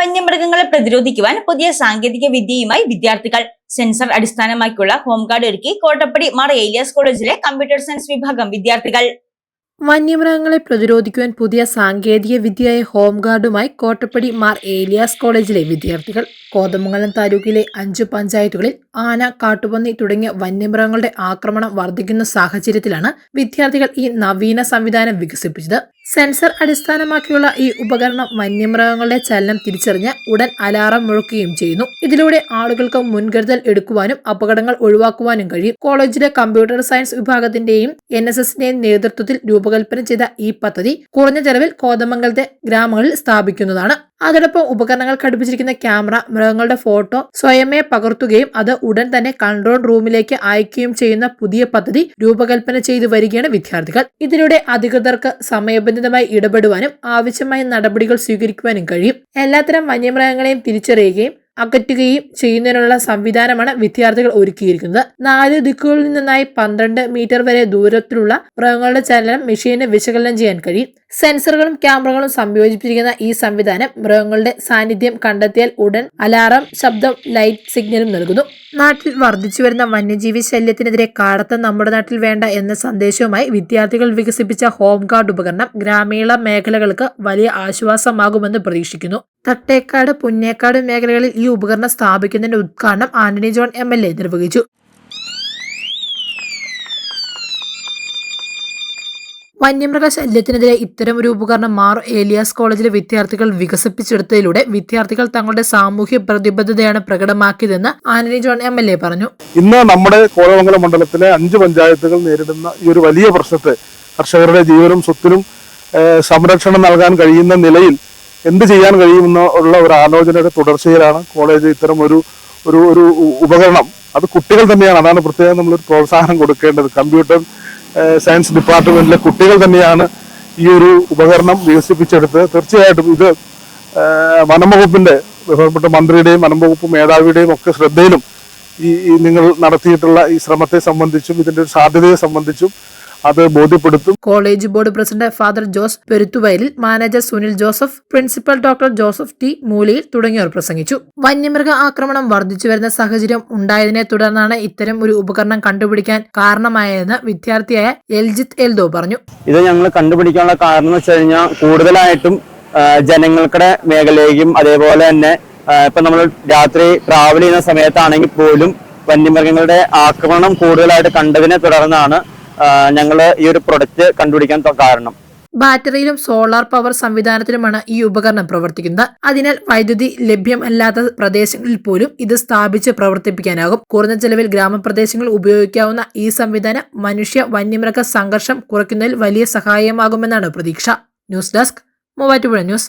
വന്യമൃഗങ്ങളെ പ്രതിരോധിക്കുവാൻ പുതിയ സാങ്കേതിക വിദ്യയുമായി വിദ്യാർത്ഥികൾ. സെൻസർ അടിസ്ഥാനമാക്കിയുള്ള ഹോംഗാർഡ് ഒരുക്കി കോട്ടപ്പടി മാർ ഏലിയാസ് കോളേജിലെ കമ്പ്യൂട്ടർ സയൻസ് വിഭാഗം വിദ്യാർത്ഥികൾ. വന്യമൃഗങ്ങളെ പ്രതിരോധിക്കുവാൻ പുതിയ സാങ്കേതിക വിദ്യയായ ഹോം ഗാർഡുമായി കോട്ടപ്പടി മാർ ഏലിയാസ് കോളേജിലെ വിദ്യാർത്ഥികൾ. കോതമംഗലം താലൂക്കിലെ അഞ്ച് പഞ്ചായത്തുകളിൽ ആന കാട്ടുപന്നി തുടങ്ങിയ വന്യമൃഗങ്ങളുടെ ആക്രമണം വർദ്ധിക്കുന്ന സാഹചര്യത്തിലാണ് വിദ്യാർത്ഥികൾ ഈ നവീന സംവിധാനം വികസിപ്പിച്ചത്. സെൻസർ അടിസ്ഥാനമാക്കിയുള്ള ഈ ഉപകരണം വന്യമൃഗങ്ങളുടെ ചലനം തിരിച്ചറിഞ്ഞ് ഉടൻ അലാറം മുഴക്കുകയും ചെയ്യുന്നു. ഇതിലൂടെ ആളുകൾക്ക് മുൻകരുതൽ എടുക്കുവാനും അപകടങ്ങൾ ഒഴിവാക്കുവാനും കഴിയും. കോളേജിലെ കമ്പ്യൂട്ടർ സയൻസ് വിഭാഗത്തിന്റെയും എൻ എസ് എസിന്റെയും നേതൃത്വത്തിൽ രൂപകൽപ്പന ചെയ്ത ഈ പദ്ധതി കുറഞ്ഞ ചെലവിൽ കോതമംഗലത്തെ ഗ്രാമങ്ങളിൽ സ്ഥാപിക്കുന്നതാണ്. അതോടൊപ്പം ഉപകരണങ്ങൾ ഘടിപ്പിച്ചിരിക്കുന്ന ക്യാമറ മൃഗങ്ങളുടെ ഫോട്ടോ സ്വയമേ പകർത്തുകയും അത് ഉടൻ തന്നെ കൺട്രോൾ റൂമിലേക്ക് അയക്കുകയും ചെയ്യുന്ന പുതിയ പദ്ധതി രൂപകൽപ്പന ചെയ്തു വരികയാണ് വിദ്യാർത്ഥികൾ. ഇതിലൂടെ അധികൃതർക്ക് സമയബന്ധിതമായി ഇടപെടുവാനും ആവശ്യമായ നടപടികൾ സ്വീകരിക്കുവാനും കഴിയും. എല്ലാത്തരം വന്യമൃഗങ്ങളെയും തിരിച്ചറിയുകയും അകറ്റുകയും ചെയ്യുന്നതിനുള്ള സംവിധാനമാണ് വിദ്യാർത്ഥികൾ ഒരുക്കിയിരിക്കുന്നത്. നാല് ദിക്കുകളിൽ നിന്നായി പന്ത്രണ്ട് മീറ്റർ വരെ ദൂരത്തിലുള്ള മൃഗങ്ങളുടെ ചലനം മെഷീന് വിശകലനം ചെയ്യാൻ കഴിയും. സെൻസറുകളും ക്യാമറകളും സംയോജിപ്പിച്ചിരിക്കുന്ന ഈ സംവിധാനം മൃഗങ്ങളുടെ സാന്നിധ്യം കണ്ടെത്തിയാൽ ഉടൻ അലാറം ശബ്ദം ലൈറ്റ് സിഗ്നലും നൽകുന്നു. നാട്ടിൽ വർദ്ധിച്ചു വരുന്ന വന്യജീവി ശല്യത്തിനെതിരെ കാടത്ത് നമ്മുടെ നാട്ടിൽ വേണ്ട എന്ന സന്ദേശവുമായി വിദ്യാർത്ഥികൾ വികസിപ്പിച്ച ഹോം ഗാർഡ് ഉപകരണം ഗ്രാമീണ മേഖലകൾക്ക് വലിയ ആശ്വാസമാകുമെന്ന് പ്രതീക്ഷിക്കുന്നു. തട്ടേക്കാട് പുന്നേക്കാട് മേഖലകളിൽ ഈ ഉപകരണം സ്ഥാപിക്കുന്നതിന്റെ ഉദ്ഘാടനം ആന്റണി ജോൺ എം നിർവഹിച്ചു. വന്യമൃഗ ശല്യത്തിനെതിരെ ഇത്തരം ഒരു ഉപകരണം മാർ ഏലിയാസ് കോളേജിലെ വിദ്യാർത്ഥികൾ വികസിപ്പിച്ചെടുത്തതിലൂടെ വിദ്യാർത്ഥികൾ തങ്ങളുടെ സാമൂഹ്യ പ്രതിബദ്ധതയാണ് പ്രകടമാക്കിയതെന്ന് Antony John M L A പറഞ്ഞു. ഇന്ന് നമ്മുടെ കോതമംഗലം മണ്ഡലത്തിലെ അഞ്ച് പഞ്ചായത്തുകൾ നേരിടുന്ന ഈ ഒരു വലിയ പ്രശ്നത്തെ കർഷകരുടെ ജീവനും സ്വത്തിനും സംരക്ഷണം നൽകാൻ കഴിയുന്ന നിലയിൽ എന്ത് ചെയ്യാൻ കഴിയുമെന്ന ഉള്ള ഒരു ആലോചനയുടെ തുടർച്ചയിലാണ് കോളേജ് ഇത്തരം ഒരു ഒരു ഒരു ഉപകരണം. അത് കുട്ടികൾ തന്നെയാണ്. അതാണ് പ്രത്യേകം നമ്മളൊരു പ്രോത്സാഹനം കൊടുക്കേണ്ടത്. കമ്പ്യൂട്ടർ സയൻസ് ഡിപ്പാർട്ട്മെന്റിലെ കുട്ടികൾ തന്നെയാണ് ഈ ഒരു ഉപകരണം വികസിപ്പിച്ചെടുത്ത് തീർച്ചയായിട്ടും ഇത് വനംവകുപ്പിന്റെ വനം വകുപ്പിന്റെ ബഹുമാനപ്പെട്ട മന്ത്രിയുടെയും വനംവകുപ്പ് മേധാവിയുടെയും ഒക്കെ ശ്രദ്ധയിലും ഈ നിങ്ങൾ നടത്തിയിട്ടുള്ള ഈ ശ്രമത്തെ സംബന്ധിച്ചും ഇതിന്റെ ഒരു സാധ്യതയെ സംബന്ധിച്ചും അത് ബോധ്യപ്പെടുത്തും. College board president father Jose Peruthuvayalil manager Sunil Joseph principal doctor Joseph T Mooliyil തുടങ്ങിയവർ പ്രസംഗിച്ചു. വന്യമൃഗ ആക്രമണം വർദ്ധിച്ചു വരുന്ന സാഹചര്യം ഉണ്ടായതിനെ തുടർന്നാണ് ഇത്തരം ഒരു ഉപകരണം കണ്ടുപിടിക്കാൻ കാരണമായതെന്ന് വിദ്യാർത്ഥിയായ എൽജിത്ത് എൽദോ പറഞ്ഞു. ഇത് ഞങ്ങൾ കണ്ടുപിടിക്കാനുള്ള കാരണം എന്ന് വെച്ച് കഴിഞ്ഞാൽ കൂടുതലായിട്ടും ജനങ്ങൾക്കുടെ മേഖലയിലേക്കും അതേപോലെ തന്നെ ഇപ്പൊ നമ്മൾ രാത്രി ട്രാവൽ ചെയ്യുന്ന സമയത്താണെങ്കിൽ പോലും വന്യമൃഗങ്ങളുടെ ആക്രമണം കൂടുതലായിട്ട് കണ്ടതിനെ തുടർന്നാണ് ഞങ്ങൾ ഈ ഒരു പ്രൊഡക്റ്റ് കണ്ടുപിടിക്കാൻ കാരണം. ബാറ്ററിയിലും സോളാർ പവർ സംവിധാനത്തിലുമാണ് ഈ ഉപകരണം പ്രവർത്തിക്കുന്നത്. അതിനാൽ വൈദ്യുതി ലഭ്യമല്ലാത്ത പ്രദേശങ്ങളിൽ പോലും ഇത് സ്ഥാപിച്ച് പ്രവർത്തിപ്പിക്കാനാകും. കുറഞ്ഞ ചെലവിൽ ഗ്രാമപ്രദേശങ്ങൾ ഉപയോഗിക്കാവുന്ന ഈ സംവിധാനം മനുഷ്യ വന്യമൃഗ സംഘർഷം കുറയ്ക്കുന്നതിൽ വലിയ സഹായമാകുമെന്നാണ് പ്രതീക്ഷ. News desk Muvattupuzha news.